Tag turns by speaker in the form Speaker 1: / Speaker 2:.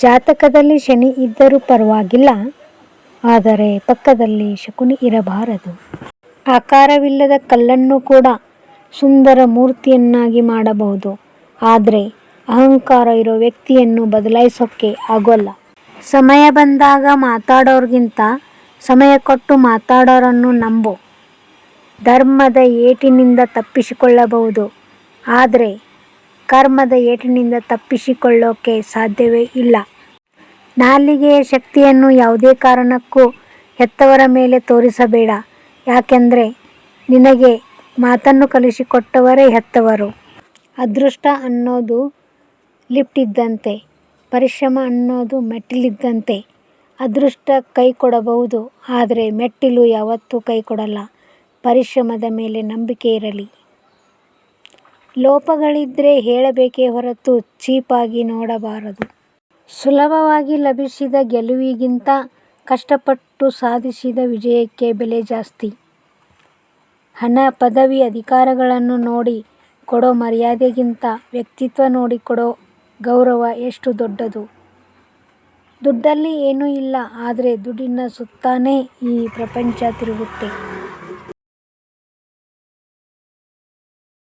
Speaker 1: ಜಾತಕದಲ್ಲಿ ಶನಿ ಇದ್ದರೂ ಪರವಾಗಿಲ್ಲ, ಆದರೆ ಪಕ್ಕದಲ್ಲಿ ಶಕುನಿ ಇರಬಾರದು. ಆಕಾರವಿಲ್ಲದ ಕಲ್ಲನ್ನು ಕೂಡ ಸುಂದರ ಮೂರ್ತಿಯನ್ನಾಗಿ ಮಾಡಬಹುದು, ಆದರೆ ಅಹಂಕಾರ ಇರೋ ವ್ಯಕ್ತಿಯನ್ನು ಬದಲಾಯಿಸೋಕ್ಕೆ ಆಗೋಲ್ಲ. ಸಮಯ ಬಂದಾಗ ಮಾತಾಡೋರ್ಗಿಂತ ಸಮಯ ಕೊಟ್ಟು ಮಾತಾಡೋರನ್ನು ನಂಬು. ಧರ್ಮದ ಏಟಿನಿಂದ ತಪ್ಪಿಸಿಕೊಳ್ಳಬಹುದು, ಆದರೆ ಕರ್ಮದ ಏಟಿನಿಂದ ತಪ್ಪಿಸಿಕೊಳ್ಳೋಕೆ ಸಾಧ್ಯವೇ ಇಲ್ಲ. ನಾಲಿಗೆಯ ಶಕ್ತಿಯನ್ನು ಯಾವುದೇ ಕಾರಣಕ್ಕೂ ಹೆತ್ತವರ ಮೇಲೆ ತೋರಿಸಬೇಡ. ಯಾಕೆಂದರೆ ನಿನಗೆ ಮಾತನ್ನು ಕಲಿಸಿಕೊಟ್ಟವರೇ ಹೆತ್ತವರು. ಅದೃಷ್ಟ ಅನ್ನೋದು ಲಿಫ್ಟ್ ಇದ್ದಂತೆ, ಪರಿಶ್ರಮ ಅನ್ನೋದು ಮೆಟ್ಟಿಲಿದ್ದಂತೆ ಅದೃಷ್ಟ ಕೈ ಕೊಡಬಹುದು, ಆದರೆ ಮೆಟ್ಟಿಲು ಯಾವತ್ತೂ ಕೈ ಕೊಡಲ್ಲ. ಪರಿಶ್ರಮದ ಮೇಲೆ ನಂಬಿಕೆ ಇರಲಿ. ಲೋಪಗಳಿದ್ರೆ ಹೇಳಬೇಕೇ ಹೊರತು ಚೀಪಾಗಿ ನೋಡಬಾರದು. ಸುಲಭವಾಗಿ ಲಭಿಸಿದ ಗೆಲುವಿಗಿಂತ ಕಷ್ಟಪಟ್ಟು ಸಾಧಿಸಿದ ವಿಜಯಕ್ಕೆ ಬೆಲೆ ಜಾಸ್ತಿ. ಹಣ, ಪದವಿ, ಅಧಿಕಾರಗಳನ್ನು ನೋಡಿ ಕೊಡೋ ಮರ್ಯಾದೆಗಿಂತ ವ್ಯಕ್ತಿತ್ವ ನೋಡಿ ಕೊಡೋ ಗೌರವ ಎಷ್ಟು ದೊಡ್ಡದು. ದುಡ್ಡಲ್ಲಿ ಏನೂ ಇಲ್ಲ, ಆದರೆ ದುಡ್ಡಿನ ಸುತ್ತಾನೇ ಈ ಪ್ರಪಂಚ ತಿರುಗುತ್ತೆ.